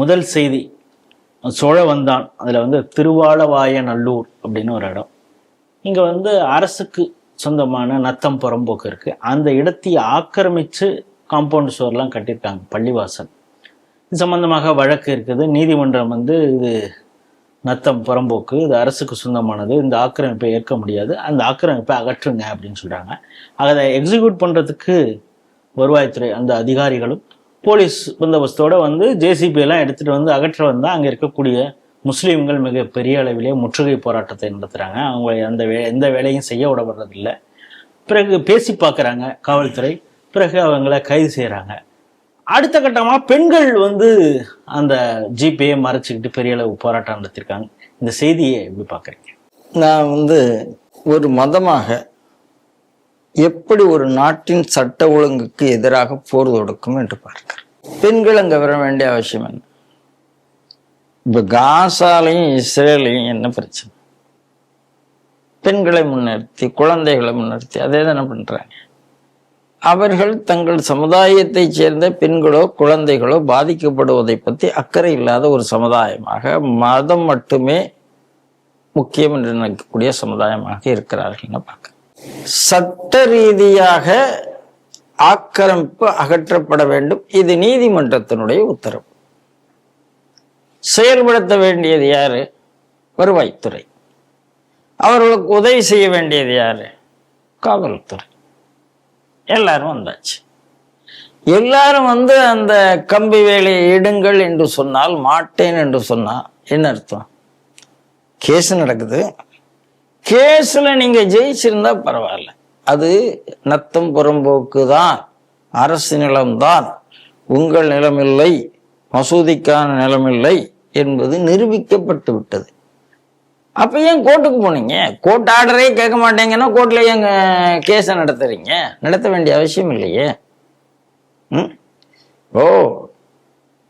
முதல் செய்தி சோழ வந்தான். அதில் வந்து திருவாலவாய நல்லூர் அப்படின்னு ஒரு இடம். இங்கே வந்து அரசுக்கு சொந்தமான நத்தம் புறம்போக்கு இருக்குது அந்த இடத்தை ஆக்கிரமித்து காம்பவுண்ட் சுவர்லாம் கட்டியிருக்காங்க பள்ளிவாசல். இது சம்மந்தமாக வழக்கு இருக்குது. நீதிமன்றம் வந்து இது நத்தம் புறம்போக்கு இது அரசுக்கு சொந்தமானது. இந்த ஆக்கிரமிப்பை ஏற்க முடியாது. அந்த ஆக்கிரமிப்பை அகற்றுங்க அப்படின்னு சொல்கிறாங்க அதை எக்ஸிக்யூட் பண்ணுறதுக்கு வருவாய்த்துறை அந்த அதிகாரிகளும் போலீஸ் பந்தோபஸ்தோடு வந்து ஜேசிபி எல்லாம் எடுத்துகிட்டு வந்து அகற்ற வந்தால் அங்கே இருக்கக்கூடிய முஸ்லீம்கள் மிக பெரிய அளவிலே முற்றுகை போராட்டத்தை நடத்துகிறாங்க அவங்க அந்த வே எந்த வேலையும் செய்ய விடப்படுறதில்ல. பிறகு பேசி பார்க்குறாங்க காவல்துறை. பிறகு அவங்கள கைது செய்கிறாங்க அடுத்த கட்டமாக பெண்கள் வந்து அந்த ஜிபியை மறைச்சிக்கிட்டு பெரிய அளவு போராட்டம் நடத்திருக்காங்க. இந்த செய்தியை எப்படி பார்க்குறீங்க? நான் வந்து ஒரு மதமாக எப்படி ஒரு நாட்டின் சட்ட ஒழுங்குக்கு எதிராக போர் தொடுக்கும் என்று பார்க்கிறேன் பெண்கள் அங்க வர வேண்டிய அவசியம் என்ன? இப்ப காசாலையும் இஸ்ரேலையும் என்ன பிரச்சனை? பெண்களை முன்னிறுத்தி குழந்தைகளை முன்னிறுத்தி அதே தானே பண்றாங்க. அவர்கள் தங்கள் சமுதாயத்தைச் சேர்ந்த பெண்களோ குழந்தைகளோ பாதிக்கப்படுவதை பற்றி அக்கறை இல்லாத ஒரு சமுதாயமாக மதம் மட்டுமே முக்கியம் என்று நினைக்கக்கூடிய சமுதாயமாக இருக்கிறார்கள்னு பார்க்க சட்ட ரீதியாக ஆக்கிரமிப்பு அகற்றப்பட வேண்டும். இது நீதிமன்றத்தினுடைய உத்தரவு. செயல்படுத்த வேண்டியது யாரு? வருவாய்த்துறை. அவர்களுக்கு உதவி செய்ய வேண்டியது யாரு? காவல்துறை. எல்லாரும் வந்தாச்சு. எல்லாரும் வந்து அந்த கம்பி வேலையை இடுங்கள் என்று சொன்னால் மாட்டேன் என்று சொன்னா என்ன அர்த்தம்? கேஸ் நடக்குது. கேஸில் நீங்கள் ஜெயிச்சிருந்தா பரவாயில்ல. அது நத்தம் புறம்போக்கு தான் அரசு நிலம்தான். உங்கள் நிலமில்லை. மசூதிக்கான நிலமில்லை என்பது நிரூபிக்கப்பட்டு விட்டது. அப்போ ஏன் கோர்ட்டுக்கு போனீங்க? கோர்ட் ஆர்டரே கேட்க மாட்டேங்கன்னா கோர்ட்டில் ஏங்க கேஸை நடத்துறீங்க? நடத்த வேண்டிய அவசியம் இல்லையே. ம்? ஓ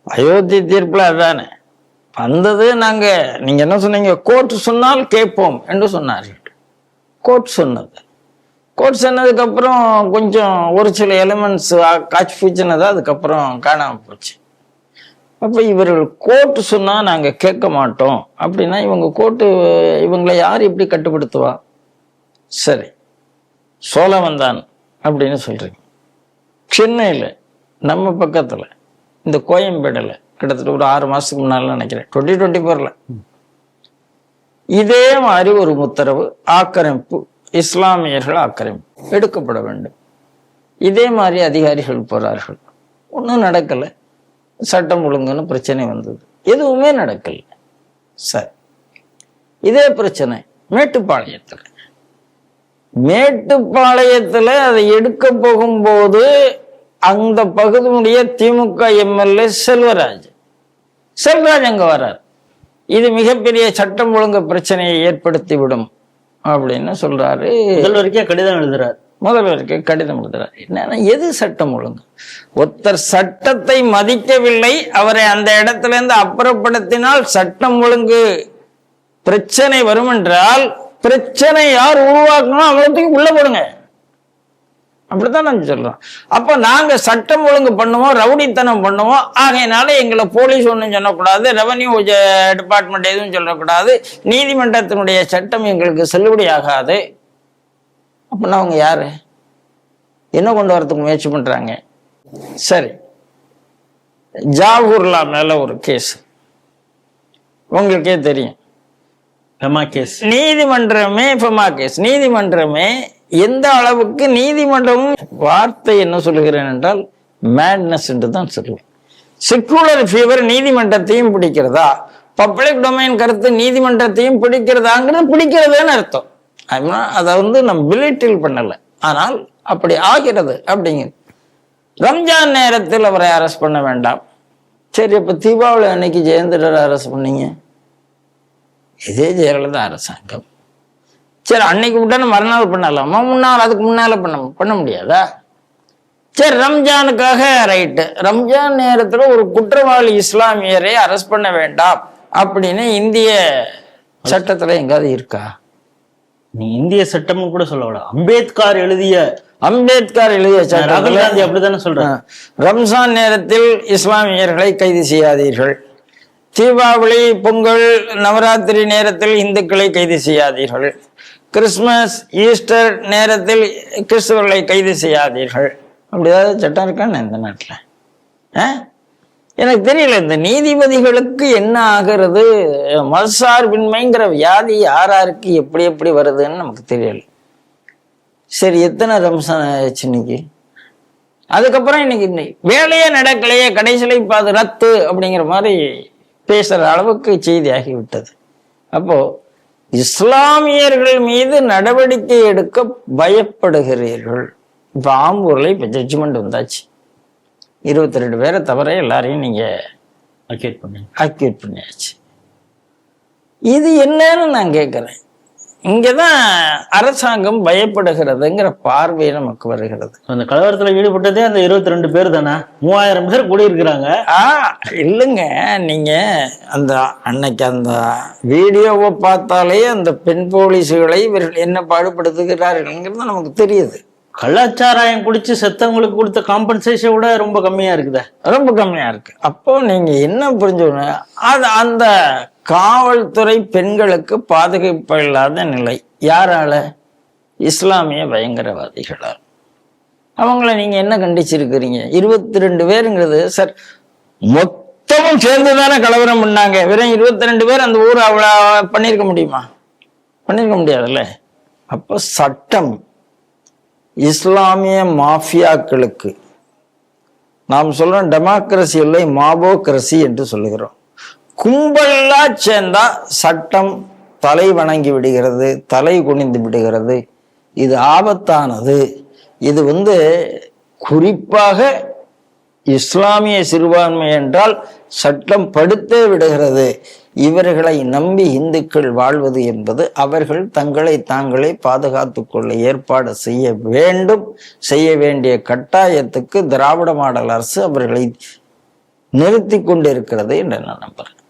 அயோத்தி தீர்ப்பில் அதானே. வந்தது நாங்க நீங்க என்ன சொன்னீங்க? கோர்ட் சொன்னால் கேட்போம் என்று சொன்னார்கள். கோர்ட் சொன்னது. கோர்ட் சொன்னதுக்கு அப்புறம் கொஞ்சம் ஒரு சில எலிமெண்ட்ஸ் காட்சி பூச்சினது அதுக்கப்புறம் காணாம போச்சு. அப்ப இவர்கள் கோர்ட் சொன்னா நாங்க கேட்க மாட்டோம். அப்படின்னா இவங்க கோர்ட்டு இவங்களை யார் இப்படி கட்டுப்படுத்துவா? சரி சோழவந்தான் அப்படின்னு சொல்றீங்க. சென்னையில் நம்ம பக்கத்துல இந்த கோயம்பேடுல கிட்டத்தட்ட ஒரு ஆறு மாசத்துக்கு முன்னால நினைக்கிறேன். டுவெண்ட்டி டுவெண்ட்டி ஃபோர்ல இதே மாதிரி ஒரு உத்தரவு ஆக்கிரமிப்பு இஸ்லாமியர்கள் ஆக்கிரமிப்பு எடுக்கப்பட வேண்டும். இதே மாதிரி அதிகாரிகள் போறார்கள். ஒன்றும் நடக்கல. சட்டம் ஒழுங்குன்னு பிரச்சனை வந்தது. எதுவுமே நடக்கல. சார். இதே பிரச்சனை மேட்டுப்பாளையத்துல. மேட்டுப்பாளையத்துல அதை எடுக்க போகும்போது அந்த பகுதியுடைய திமுக எம்எல்ஏ செல்வராஜ். செல்வராஜ் அங்க வர்றார்? இது மிகப்பெரிய சட்டம் ஒழுங்கு பிரச்சனையை ஏற்படுத்தி விடும் அப்படின்னு சொல்றாரு. முதல்வருக்கே கடிதம் எழுதுறாரு. முதல்வருக்கு கடிதம் எழுதுறார். என்னன்னா எது சட்டம் ஒழுங்கு? ஒருத்தர் சட்டத்தை மதிக்கவில்லை அவரை அந்த இடத்துல இருந்து அப்புறப்படுத்தினால் சட்டம் ஒழுங்கு பிரச்சனை வரும் என்றால் பிரச்சனை யார் உருவாக்கணும் அவங்களுக்கு உள்ள போடுங்க. அப்படித்தான் நாங்க சொல்றோம் அப்ப நாங்க சட்டம் ஒழுங்கு பண்ணுவோம் ரவுடித்தனம் பண்ணுவோம். ஆகையினால எங்களை போலீஸ் ஒன்றும் சொல்லக்கூடாது ரெவன்யூ டிபார்ட்மெண்ட் எதுவும் சொல்லக்கூடாது. நீதிமன்றத்தினுடைய சட்டம் எங்களுக்கு செல்லுபடி ஆகாது. அப்படின்னா அவங்க யாரு? என்ன கொண்டு வரதுக்கு முயற்சி பண்றாங்க? சரி. ஜாகூர்லா மேல ஒரு கேஸ் உங்களுக்கே தெரியும். நீதிமன்றமே ஃபெமா கேஸ் நீதிமன்றமே எந்த அளவுக்கு நீதிமன்றமும் வார்த்தை என்ன சொல்லுகிறேன் என்றால் மேட்னஸ் என்று தான் சொல்லுவேன் செக்குலர் ஃபீவர் நீதிமன்றத்தையும் பிடிக்கிறதா? பப்ளிக் டொமைன் கருத்து நீதிமன்றத்தையும் பிடிக்கிறதாங்கிறது பிடிக்கிறதுன்னு அர்த்தம். அதை வந்து நம்ம பிலிட்டில் பண்ணல. ஆனால் அப்படி ஆகிறது அப்படிங்கிறது. ரம்ஜான் நேரத்தில் அவரை அரெஸ்ட் பண்ண வேண்டாம். சரி இப்போ தீபாவளி அன்னைக்கு ஜெயந்திரரை அரெஸ்ட் பண்ணீங்க. இதே ஜெயலலிதா அரசாங்கம். சரி அன்னைக்கு விட்டான மறுநாள் பண்ணலாமா? முன்னாள் அதுக்கு முன்னால பண்ண பண்ண முடியாதா? சரி ரம்ஜானுக்காக ரைட்டு ரம்ஜான் நேரத்துல ஒரு குற்றவாளி இஸ்லாமியரை அரெஸ்ட் பண்ண வேண்டாம் அப்படின்னு இந்திய சட்டத்துல எங்காவது இருக்கா? நீ இந்திய சட்டம்னு கூட சொல்ல அம்பேத்கர் எழுதிய அம்பேத்கர் எழுதிய ராகுல் காந்தி அப்படித்தானே சொல்றாரு ரம்ஜான் நேரத்தில் இஸ்லாமியர்களை கைது செய்யாதீர்கள். தீபாவளி பொங்கல் நவராத்திரி நேரத்தில் இந்துக்களை கைது செய்யாதீர்கள். கிறிஸ்மஸ் ஈஸ்டர் நேரத்தில் கிறிஸ்தவர்களை கைது செய்யாதீர்கள். அப்படி ஏதாவது சட்டம் இருக்கான்னு இந்த நாட்டில்? ஆ? எனக்கு தெரியல இந்த நீதிபதிகளுக்கு என்ன ஆகிறது? மதசார்பின்மைங்கிற வியாதி யாராருக்கு எப்படி எப்படி வருதுன்னு நமக்கு தெரியல. சரி எத்தனை ரம்சான் ஆயிடுச்சு இன்னைக்கு? அதுக்கப்புறம் இன்னைக்கு வேலையே நடக்கலையே கடைசியில் இப்போ அது ரத்து அப்படிங்கிற மாதிரி பேசுகிற அளவுக்கு செய்தி ஆகிவிட்டது அப்போது இஸ்லாமியர்கள் மீது நடவடிக்கை எடுக்க பயப்படுகிறீர்கள். இப்போ ஆம்பூர்ல இப்போ ஜட்ஜ்மெண்ட் வந்தாச்சு. இருபத்தி ரெண்டு பேரை தவிர எல்லாரையும் நீங்க அக்கேட் பண்ணுங்க அக்யூட் பண்ணியாச்சு. இது என்னன்னு நான் கேட்குறேன் இங்கதான் அரசாங்கம் பயப்படுகிறதுங்கிற பார்வை நமக்கு வருகிறது. அந்த கலவரத்துல ஈடுபட்டதே அந்த இருபத்தி ரெண்டு பேர் தானே? மூவாயிரம் பேர் கூடி இருக்கிறாங்க ஆ இல்லைங்க. நீங்க அந்த அன்னைக்கு அந்த வீடியோவை பார்த்தாலே அந்த பெண் போலீஸுகளை இவர்கள் என்ன பாடுபடுத்துகிறார்கள்ங்கிறது நமக்கு தெரியுது. கள்ளச்சாராயம் குடிச்சு செத்தவங்களுக்கு கொடுத்த காம்பன்சேஷன் விட ரொம்ப கம்மியா இருக்குதே. ரொம்ப கம்மியா இருக்கு. அப்போ நீங்க என்ன புரிஞ்சுக்கணும்? அது அந்த காவல்துறை பெண்களுக்கு பாதுகாப்பு இல்லாத நிலை. யாரால? இஸ்லாமிய பயங்கரவாதிகளால். அவங்கள நீங்க என்ன கண்டிச்சிருக்கிறீங்க? இருபத்தி ரெண்டு பேருங்கிறது சார் மொத்தமும் சேர்ந்து தானே கலவரம் பண்ணாங்க. வெறும் இருபத்தி ரெண்டு பேர் அந்த ஊர் அவ்வளோ பண்ணியிருக்க முடியுமா? பண்ணியிருக்க முடியாதுல்ல. அப்போ சட்டம் இஸ்லாமிய மாஃபியாக்களுக்கு. நாம் சொல்றோம் டெமோக்ரஸி இல்லை மாபோக்ரஸி என்று சொல்லுகிறோம். கும்பலா சேர்ந்தா சட்டம் தலை வணங்கி விடுகிறது தலை குனிந்து விடுகிறது. இது ஆபத்தானது. இது வந்து குறிப்பாக இஸ்லாமிய சிறுபான்மை என்றால் சட்டம் படுத்தே விடுகிறது. இவர்களை நம்பி இந்துக்கள் வாழ்வது என்பது அவர்கள் தங்களை தாங்களே பாதுகாத்து கொள்ள ஏற்பாடு செய்ய வேண்டும். செய்ய வேண்டிய கட்டாயத்துக்கு திராவிட மாடல் அரசு அவர்களை நிறுத்தி கொண்டிருக்கிறது என்று நான் நம்புகிறேன்